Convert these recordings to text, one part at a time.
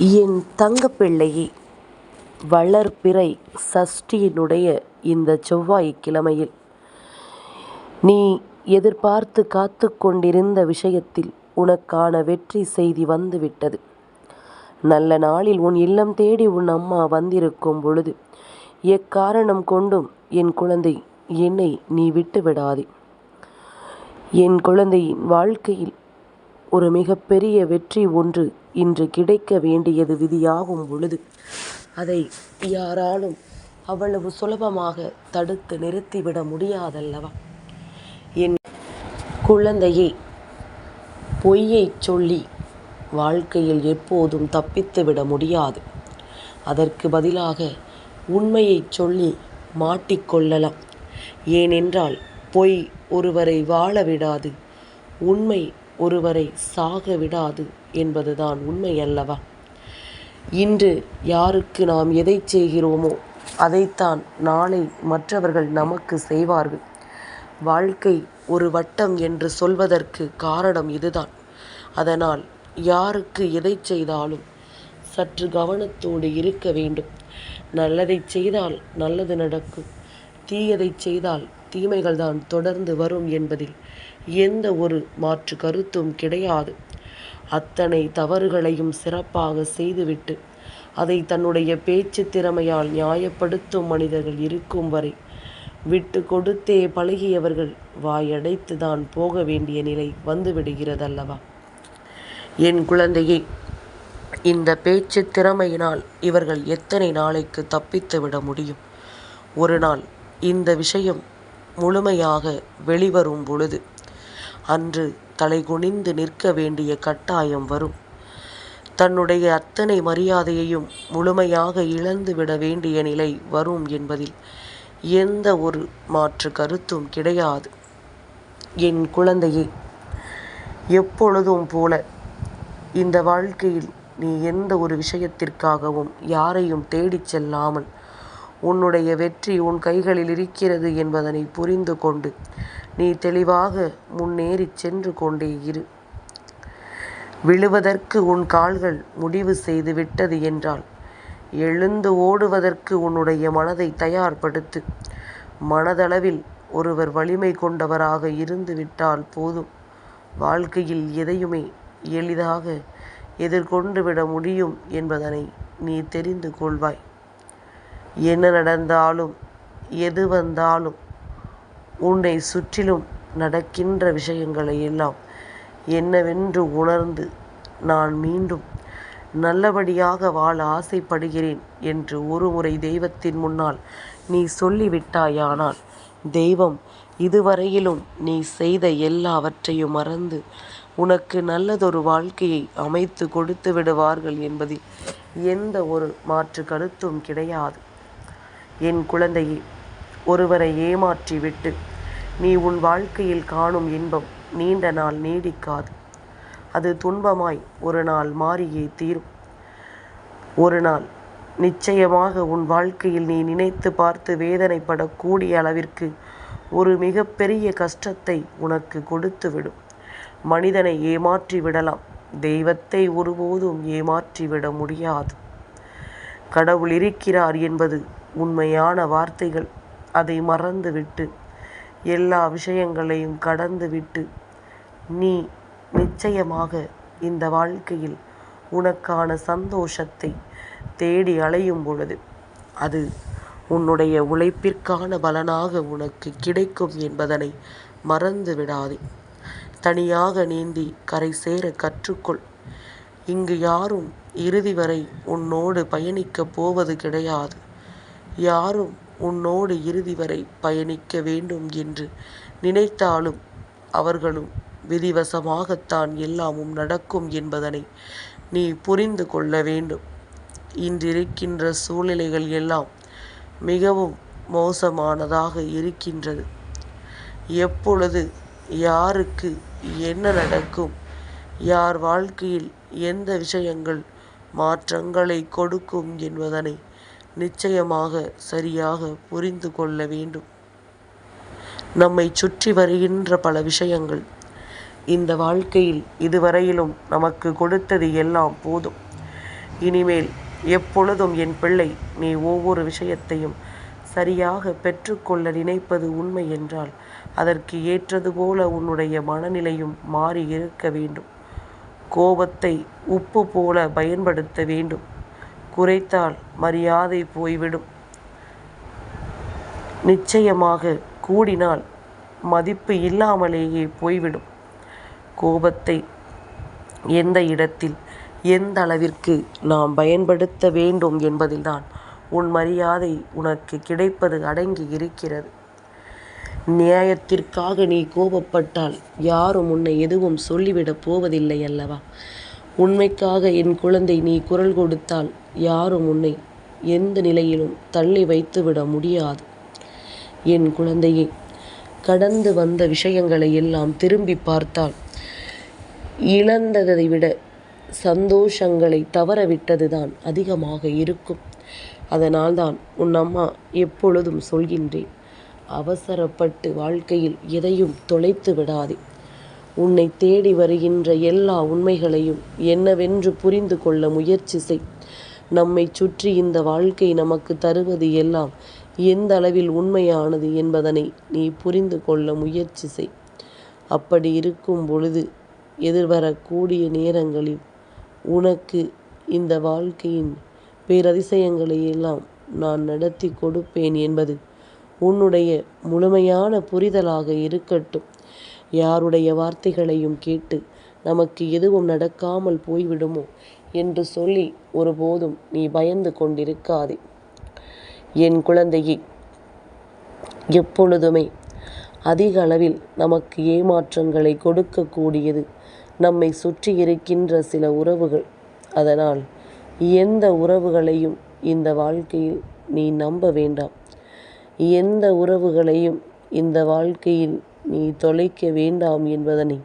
என் தங்கப்பிள்ளையே வளர்பிறை சஷ்டியினுடைய இந்த செவ்வாய்க் கிழமையில். நீ எதிர்பார்த்து காத்து கொண்டிருந்த விஷயத்தில் உனக்கான வெற்றி செய்தி வந்துவிட்டது. நல்ல நாளில் உன் இல்லம் தேடி உன் அம்மா வந்திருக்கும் பொழுது எக்காரணம் கொண்டும் என் குழந்தை என்னை நீ விட்டு விடாதே என் குழந்தையின் வாழ்க்கையில் ஒரு மிகப்பெரிய வெற்றி ஒன்று இன்று கிடைக்க வேண்டியது விதியாகும் பொழுது அதை யாராலும் அவ்வளவு சுலபமாக தடுத்து நிறுத்திவிட முடியாதல்லவா? என் குழந்தையை பொய்யை சொல்லி வாழ்க்கையில் எப்போதும் தப்பித்து விட முடியாது. அதற்கு பதிலாக உண்மையை சொல்லி மாட்டிக்கொள்ளலாம். ஏனென்றால் பொய் ஒருவரை வாழ விடாது. உண்மை ஒருவரை சாக விடாது என்பதுதான் உண்மை அல்லவா? இன்று யாருக்கு நாம் எதை செய்கிறோமோ அதைத்தான் நாளை மற்றவர்கள் நமக்கு செய்வார்கள். வாழ்க்கை ஒரு வட்டம் என்று சொல்வதற்கு காரணம் இதுதான். அதனால் யாருக்கு எதை செய்தாலும் சற்று கவனத்தோடு இருக்க வேண்டும். நல்லதை செய்தால் நல்லது நடக்கும். தீயதை செய்தால் தீமைகள் தான் தொடர்ந்து வரும் என்பதில் எந்த ஒரு மாற்று கருத்தும் கிடையாது. அத்தனை தவறுகளையும் சிறப்பாக செய்துவிட்டு அதை தன்னுடைய பேச்சு திறமையால் நியாயப்படுத்தும் மனிதர்கள் இருக்கும் வரை விட்டு கொடுத்தே பழகியவர்கள் வாயடைத்து தான் போக வேண்டிய நிலை வந்துவிடுகிறதல்லவா? என் குழந்தையை இந்த பேச்சு திறமையினால் இவர்கள் எத்தனை நாளைக்கு தப்பித்து விட முடியும்? ஒரு நாள் இந்த விஷயம் முழுமையாக வெளிவரும் பொழுது அன்று தலைகுனிந்து நிற்க வேண்டிய கட்டாயம் வரும். தன்னுடைய அத்தனை மரியாதையையும் முழுமையாக இழந்து விட வேண்டிய நிலை வரும் என்பதில் எந்த ஒரு மாற்று கருத்தும் கிடையாது. என் குழந்தையை எப்பொழுதும் போல இந்த வாழ்க்கையில் நீ எந்த ஒரு விஷயத்திற்காகவும் யாரையும் தேடிச் செல்லாமல் உன்னுடைய வெற்றி உன் கைகளில் இருக்கிறது என்பதனை புரிந்து கொண்டு நீ தெளிவாக முன்னேறிச் சென்று கொண்டே இரு. விழுவதற்கு உன் கால்கள் முடிவு செய்து விட்டது என்றால் எழுந்து ஓடுவதற்கு உன்னுடைய மனதை தயார்படுத்து. மனதளவில் ஒருவர் வலிமை கொண்டவராக இருந்து விட்டால் போதும். வாழ்க்கையில் எதையுமே எளிதாக எதிர்கொண்டு விட முடியும் என்பதனை நீ தெரிந்து கொள்வாய். என்ன நடந்தாலும் எது வந்தாலும் உன்னை சுற்றிலும் நடக்கின்ற விஷயங்களை எல்லாம் என்னவென்று உணர்ந்து நான் மீண்டும் நல்லபடியாக வாழ ஆசைப்படுகிறேன் என்று ஒருமுறை தெய்வத்தின் முன்னால் நீ சொல்லிவிட்டாயானால் தெய்வம் இதுவரையிலும் நீ செய்த எல்லாவற்றையும் மறந்து உனக்கு நல்லதொரு வாழ்க்கையை அமைத்து கொடுத்து விடுவார்கள் என்பதில் எந்த ஒரு மாற்று கருத்தும் கிடையாது. என் குழந்தையை ஒருவரை ஏமாற்றிவிட்டு நீ உன் வாழ்க்கையில் காணும் இன்பம் நீண்ட நாள் நீடிக்காது. அது துன்பமாய் ஒரு நாள் மாறியே தீரும். ஒரு நாள் நிச்சயமாக உன் வாழ்க்கையில் நீ நினைத்து பார்த்து வேதனைப்படக்கூடிய அளவிற்கு ஒரு மிகப்பெரிய கஷ்டத்தை உனக்கு கொடுத்துவிடும். மனிதனை ஏமாற்றி விடலாம். தெய்வத்தை ஒருபோதும் ஏமாற்றிவிட முடியாது. கடவுள் இருக்கிறார் என்பது உண்மையான வார்த்தைகள். அதை மறந்துவிட்டு எல்லா விஷயங்களையும் கடந்துவிட்டு நீ நிச்சயமாக இந்த வாழ்க்கையில் உனக்கான சந்தோஷத்தை தேடி அலையும் பொழுது அது உன்னுடைய உழைப்பிற்கான பலனாக உனக்கு கிடைக்கும் என்பதனை மறந்து விடாதே தனியாக நீந்தி கரை சேர கற்றுக்கொள். இங்கு யாரும் இறுதி வரை உன்னோடு பயணிக்கப் போவது கிடையாது. யாரும் உன்னோடு இறுதி வரை பயணிக்க வேண்டும் என்று நினைத்தாலும் அவர்களும் விதிவசமாகத்தான் எல்லாமும் நடக்கும் என்பதனை நீ புரிந்து கொள்ள வேண்டும். இன்றிருக்கின்ற சூழ்நிலைகள் எல்லாம் மிகவும் மோசமானதாக இருக்கின்றது. எப்பொழுது யாருக்கு என்ன நடக்கும் யார் வாழ்க்கையில் எந்த விஷயங்கள் மாற்றங்களை கொடுக்கும் என்பதனை நிச்சயமாக சரியாக புரிந்து கொள்ள வேண்டும். நம்மை சுற்றி வருகின்ற பல விஷயங்கள் இந்த வாழ்க்கையில் இதுவரையிலும் நமக்கு கொடுத்தது எல்லாம் போதும். இனிமேல் எப்பொழுதும் என் பிள்ளை நீ ஒவ்வொரு விஷயத்தையும் சரியாக பெற்றுக்கொள்ள நினைப்பது உண்மை என்றால் அதற்கு ஏற்றது போல உன்னுடைய மனநிலையும் மாறி இருக்க வேண்டும். கோபத்தை உப்பு போல பயன்படுத்த வேண்டும். குறைத்தால் மரியாதை போய்விடும். நிச்சயமாக கூடினால் மதிப்பு இல்லாமலேயே போய்விடும். கோபத்தை எந்த இடத்தில் எந்த அளவிற்கு நாம் பயன்படுத்த வேண்டும் என்பதில்தான் உன் மரியாதை உனக்கு கிடைப்பது அடங்கி இருக்கிறது. நியாயத்திற்காக நீ கோபப்பட்டால் யாரும் உன்னை எதுவும் சொல்லிவிடப் போவதில்லை அல்லவா? உண்மைக்காக என் குழந்தை நீ குரல் கொடுத்தால் யாரும் உன்னை எந்த நிலையிலும் தள்ளி வைத்துவிட முடியாது. என் குழந்தையை கடந்து வந்த விஷயங்களை எல்லாம் திரும்பி பார்த்தால் இழந்ததை விட சந்தோஷங்களை தவறவிட்டதுதான் அதிகமாக இருக்கும். அதனால்தான் உன் அம்மா எப்பொழுதும் சொல்கின்றேன் அவசரப்பட்டு வாழ்க்கையில் எதையும் தொலைத்து விடாதே. உன்னை தேடி வருகின்ற எல்லா உண்மைகளையும் என்னவென்று புரிந்து கொள்ள முயற்சி செய். நம்மை சுற்றி இந்த வாழ்க்கை நமக்கு தருவது எல்லாம் எந்த அளவில் உண்மையானது என்பதனை நீ புரிந்து கொள்ள முயற்சி செய். அப்படி இருக்கும் பொழுது எதிர்வரக்கூடிய நேரங்களில் உனக்கு இந்த வாழ்க்கையின் பேரதிசயங்களை எல்லாம் நான் நடத்தி கொடுப்பேன் என்பது உன்னுடைய முழுமையான புரிதலாக இருக்கட்டும். யாருடைய வார்த்தைகளையும் கேட்டு நமக்கு எதுவும் நடக்காமல் போய்விடுமோ என்று சொல்லி ஒருபோதும் நீ பயந்து கொண்டிருக்காதே. என் குழந்தையை எப்பொழுதுமே அதிக அளவில் நமக்கு ஏமாற்றங்களை கொடுக்கக்கூடியது நம்மை சுற்றி இருக்கின்ற சில உறவுகள். அதனால் எந்த உறவுகளையும் இந்த வாழ்க்கையில் நீ நம்ப வேண்டாம். எந்த உறவுகளையும் இந்த வாழ்க்கையில் நீ தொலைக்க வேண்டாம் என்பதனை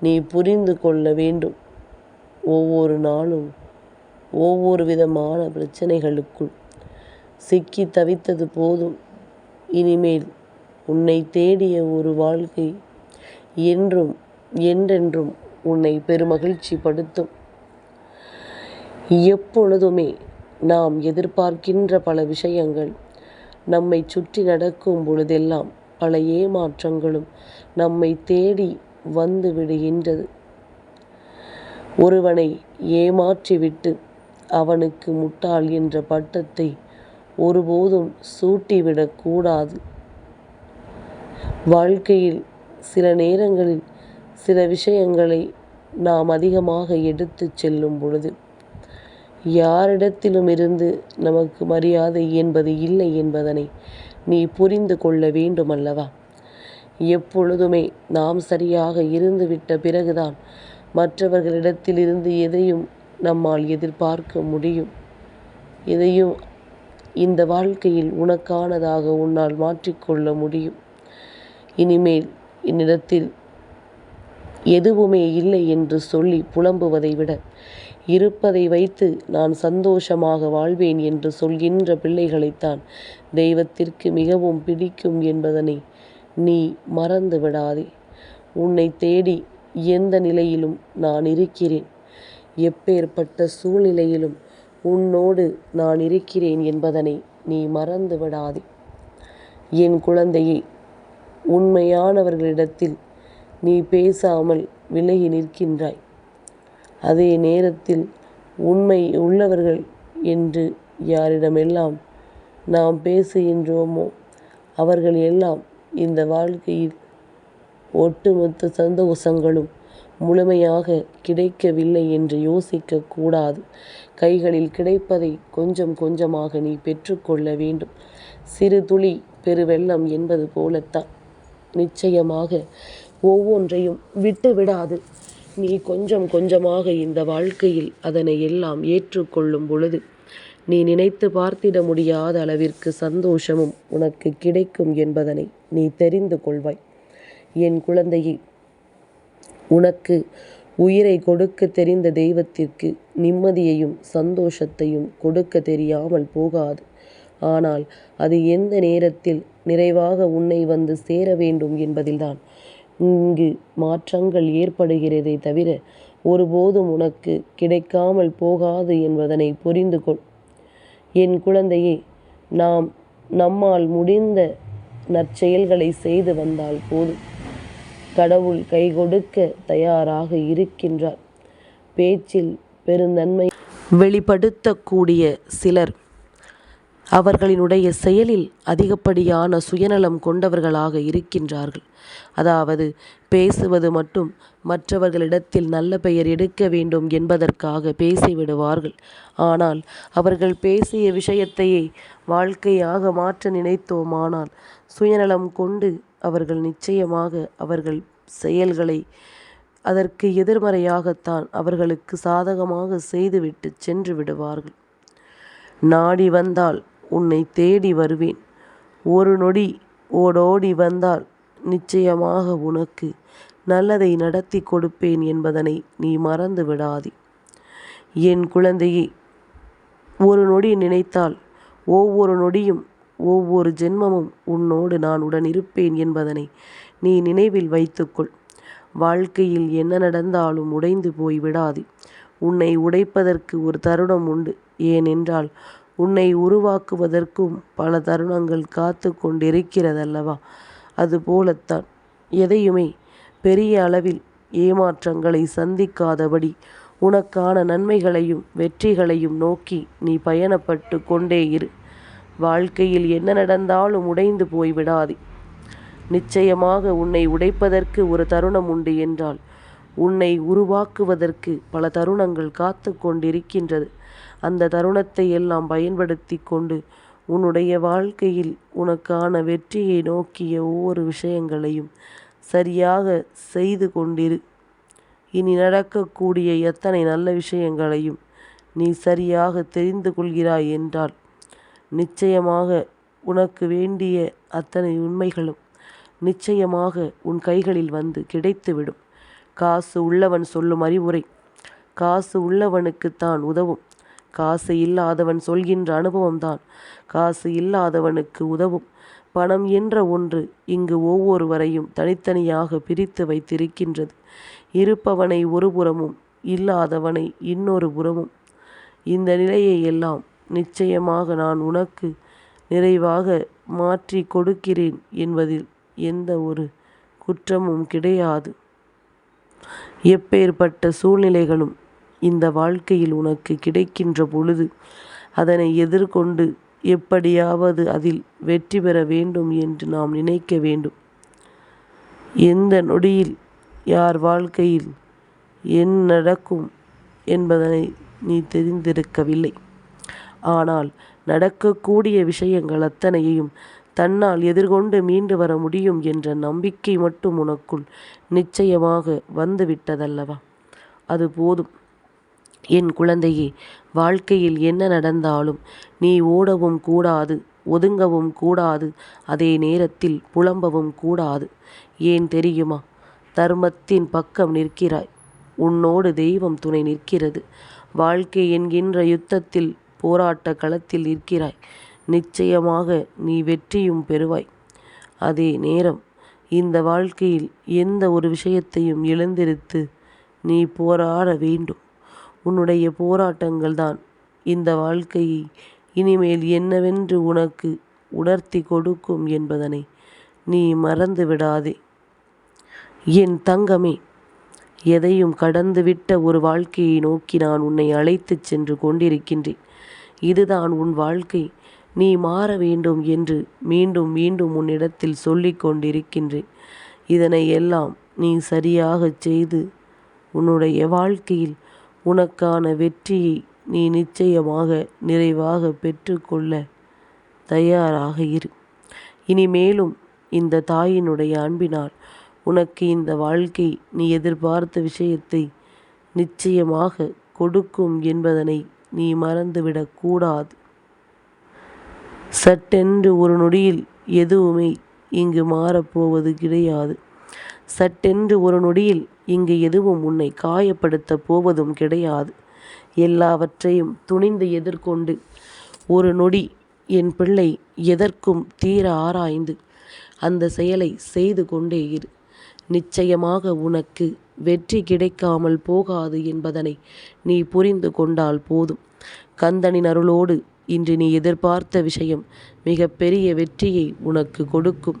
நீ புரிந்து கொள்ள வேண்டும். ஒவ்வொரு நாளும் ஒவ்வொரு விதமான பிரச்சனைகளுக்குள் சிக்கி தவித்தது போதும். இனிமேல் உன்னை தேடிய ஒரு வாழ்க்கை என்றும் என்றென்றும் உன்னை பெருமகிழ்ச்சி படுத்தும். எப்பொழுதுமே நாம் எதிர்பார்க்கின்ற பல விஷயங்கள் நம்மை சுற்றி நடக்கும் பொழுதெல்லாம் பல ஏமாற்றங்களும் நம்மை தேடி வந்து விடுகின்றது. ஒருவனை ஏமாற்றிவிட்டு அவனுக்கு முட்டாள் என்ற பட்டத்தை ஒருபோதும் சூட்டிவிடக்கூடாது வாழ்க்கையில் சில நேரங்களில் சில விஷயங்களை நாம் அதிகமாக எடுத்து செல்லும் பொழுது யாரிடத்திலும் இருந்து நமக்கு மரியாதை என்பது இல்லை என்பதனை நீ புரிந்து கொள்ள வேண்டும் அல்லவா எப்பொழுதுமே நாம் சரியாக இருந்துவிட்ட பிறகுதான் மற்றவர்களிடத்திலிருந்து எதையும் நம்மால் எதிர்பார்க்க முடியும். எதையும் இந்த வாழ்க்கையில் உனக்கானதாக உன்னால் மாற்றிக்கொள்ள முடியும். இனிமேல் என்னிடத்தில் எதுவுமே இல்லை என்று சொல்லி புலம்புவதை விட இருப்பதை வைத்து நான் சந்தோஷமாக வாழ்வேன் என்று சொல்கின்ற பிள்ளைகளைத்தான் தெய்வத்திற்கு மிகவும் பிடிக்கும் என்பதனை நீ மறந்து விடாதே உன்னை தேடி எந்த நிலையிலும் நான் இருக்கிறேன். எப்பேற்பட்ட சூழ்நிலையிலும் உன்னோடு நான் இருக்கிறேன் என்பதனை நீ மறந்து விடாதே என் குழந்தையை உண்மையானவர்களிடத்தில் நீ பேசாமல் விலகி நிற்கின்றாய். அதே நேரத்தில் உண்மை உள்ளவர்கள் என்று யாரிடமெல்லாம் நாம் பேசுகின்றோமோ அவர்கள் எல்லாம் இந்த வாழ்க்கையில் ஒட்டுமொத்த சந்தோஷங்களும் முழுமையாக கிடைக்கவில்லை என்று யோசிக்க கூடாது. கைகளில் கிடைப்பதை கொஞ்சம் கொஞ்சமாக நீ பெற்றுக்கொள்ள வேண்டும். சிறு துளி பெருவெள்ளம் என்பது போலத்தான். நிச்சயமாக ஒவ்வொன்றையும் விட்டு விடாது நீ கொஞ்சம் கொஞ்சமாக இந்த வாழ்க்கையில் அதனை எல்லாம் ஏற்றுக்கொள்ளும் பொழுது நீ நினைத்து பார்த்திட முடியாத அளவிற்கு சந்தோஷமும் உனக்கு கிடைக்கும் என்பதனை நீ தெரிந்து கொள்வாய். என் குழந்தையை உனக்கு உயிரை கொடுக்க தெரிந்த தெய்வத்திற்கு நிம்மதியையும் சந்தோஷத்தையும் கொடுக்க தெரியாமல் போகாது. ஆனால் அது எந்த நேரத்தில் நிறைவாக உன்னை வந்து சேர வேண்டும் என்பதில்தான். இங்கு மாற்றங்கள் ஏற்படுகிறதே தவிர ஒருபோதும் உனக்கு கிடைக்காமல் போகாது என்பதனை புரிந்து கொள். என் குழந்தையே நாம் நம்மால் முடிந்த நற்செயல்களை செய்து வந்தால் போதும். கடவுள் கைகொடுக்க தயாராக இருக்கின்றார். பேச்சில் பெருந்தன்மை வெளிப்படுத்தக்கூடிய சிலர் அவர்களினுடைய செயலில் அதிகப்படியான சுயநலம் கொண்டவர்களாக இருக்கின்றார்கள். அதாவது பேசுவது மட்டும் மற்றவர்களிடத்தில் நல்ல பெயர் எடுக்க வேண்டும் என்பதற்காக பேசிவிடுவார்கள். ஆனால் அவர்கள் பேசிய விஷயத்தையே வாழ்க்கையாக மாற்ற நினைத்தோமானால் சுயநலம் கொண்டு அவர்கள் நிச்சயமாக அவர்கள் செயல்களை அதற்கு எதிர்மறையாகத்தான் அவர்களுக்கு சாதகமாக செய்துவிட்டு சென்று விடுவார்கள். நாடி வந்தால் உன்னை தேடி வருவேன். ஒரு நொடி ஓடோடி வந்தால் நிச்சயமாக உனக்கு நல்லதை நடத்தி கொடுப்பேன் என்பதனை நீ மறந்து விடாதே. என் குழந்தையே ஒரு நொடி நினைத்தால் ஒவ்வொரு நொடியும் ஒவ்வொரு ஜென்மமும் உன்னோடு நான் உடன் இருப்பேன் என்பதனை நீ நினைவில் வைத்துக்கொள். வாழ்க்கையில் என்ன நடந்தாலும் உடைந்து போய் விடாது உன்னை உடைப்பதற்கு ஒரு தருணம் உண்டு. ஏனென்றால் உன்னை உருவாக்குவதற்கும் பல தருணங்கள் காத்து கொண்டிருக்கிறதல்லவா. அதுபோலத்தான் எதையுமே பெரிய அளவில் ஏமாற்றங்களை சந்திக்காதபடி உனக்கான நன்மைகளையும் வெற்றிகளையும் நோக்கி நீ பயணப்பட்டுக் கொண்டே இரு. வாழ்க்கையில் என்ன நடந்தாலும் உடைந்து போய்விடாதே நிச்சயமாக உன்னை உடைப்பதற்கு ஒரு தருணம் உண்டு என்றால் உன்னை உருவாக்குவதற்கு பல தருணங்கள் காத்து கொண்டிருக்கின்றது. அந்த தருணத்தை எல்லாம் பயன்படுத்தி கொண்டு உன்னுடைய வாழ்க்கையில் உனக்கான வெற்றியை நோக்கிய ஒவ்வொரு விஷயங்களையும் சரியாக செய்து கொண்டிரு. இனி நடக்கக்கூடிய எத்தனை நல்ல விஷயங்களையும் நீ சரியாக தெரிந்து கொள்கிறாய் என்றால் நிச்சயமாக உனக்கு வேண்டிய அத்தனை உண்மைகளும் நிச்சயமாக உன் கைகளில் வந்து கிடைத்துவிடும். காசு உள்ளவன் சொல்லும் அறிவுரை காசு உள்ளவனுக்குத்தான் உதவும். காசு இல்லாதவன் சொல்கின்ற அனுபவம்தான் காசு இல்லாதவனுக்கு உதவும். பணம் என்ற ஒன்று இங்கு ஒவ்வொருவரையும் தனித்தனியாக பிரித்து வைத்திருக்கின்றது. இருப்பவனை ஒருபுறமும் இல்லாதவனை இன்னொரு புறமும். இந்த நிலையை எல்லாம் நிச்சயமாக நான் உனக்கு நிறைவாக மாற்றி கொடுக்கிறேன் என்பதில் எந்த ஒரு குற்றமும் கிடையாது. எப்பேற்பட்ட சூழ்நிலைகளும் இந்த வாழ்க்கையில் உனக்கு கிடைக்கின்ற பொழுது அதனை எதிர்கொண்டு எப்படியாவது அதில் வெற்றி பெற வேண்டும் என்று நாம் நினைக்க வேண்டும். எந்த நொடியில் யார் வாழ்க்கையில் என்ன நடக்கும் என்பதனை நீ தெரிந்திருக்கவில்லை. ஆனால் நடக்கக்கூடிய விஷயங்கள் அத்தனையையும் தன்னால் எதிர்கொண்டு மீண்டு வர முடியும் என்ற நம்பிக்கை மட்டும் உனக்குள் நிச்சயமாக வந்துவிட்டதல்லவா அது போதும். என் குழந்தையே வாழ்க்கையில் என்ன நடந்தாலும் நீ ஓடவும் கூடாது ஒதுங்கவும் கூடாது அதே நேரத்தில் புலம்பவும் கூடாது. ஏன் தெரியுமா? தர்மத்தின் பக்கம் நிற்கிறாய். உன்னோடு தெய்வம் துணை நிற்கிறது. வாழ்க்கை என்கின்ற யுத்தத்தில் போராட்ட களத்தில் நிற்கிறாய். நிச்சயமாக நீ வெற்றியும் பெறுவாய். அதே நேரம் இந்த வாழ்க்கையில் எந்த ஒரு விஷயத்தையும் எழுந்திருத்து நீ போராட வேண்டும். உன்னுடைய போராட்டங்கள்தான் இந்த வாழ்க்கையை இனிமேல் என்னவென்று உனக்கு உணர்த்தி கொடுக்கும் என்பதனை நீ மறந்து விடாதே. என் தங்கமே எதையும் கடந்துவிட்ட ஒரு வாழ்க்கையை நோக்கி நான் உன்னை அழைத்துச் சென்று கொண்டிருக்கின்றேன். இதுதான் உன் வாழ்க்கை. நீ மாற வேண்டும் என்று மீண்டும் மீண்டும் உன்னிடத்தில் சொல்லிக் கொண்டிருக்கின்றேன். இதனை எல்லாம் நீ சரியாகச் செய்து உன்னுடைய வாழ்க்கையில் உனக்கான வெற்றியை நீ நிச்சயமாக நிறைவாக பெற்றுக்கொள்ள தயாராக இரு. இனிமேலும் இந்த தாயினுடைய அன்பினால் உனக்கு இந்த வாழ்க்கை நீ எதிர்பார்த்த விஷயத்தை நிச்சயமாக கொடுக்கும் என்பதனை நீ மறந்துவிடக் கூடாது. சட்டென்று ஒரு நொடியில் எதுவுமே இங்கு மாறப்போவது கிடையாது. சட்டென்று ஒரு நொடியில் இங்கு எதுவும் உன்னை காயப்படுத்தப் போவதும் கிடையாது. எல்லாவற்றையும் துணிந்து எதிர்கொண்டு ஒரு நொடி என் பிள்ளை எதற்கும் தீர ஆராய்ந்து அந்த செயலை செய்து கொண்டே இரு. நிச்சயமாக உனக்கு வெற்றி கிடைக்காமல் போகாது என்பதனை நீ புரிந்து கொண்டால் போதும் கந்தனின் அருளோடு இன்று நீ எதிர்பார்த்த விஷயம் மிக பெரிய வெற்றியை உனக்கு கொடுக்கும்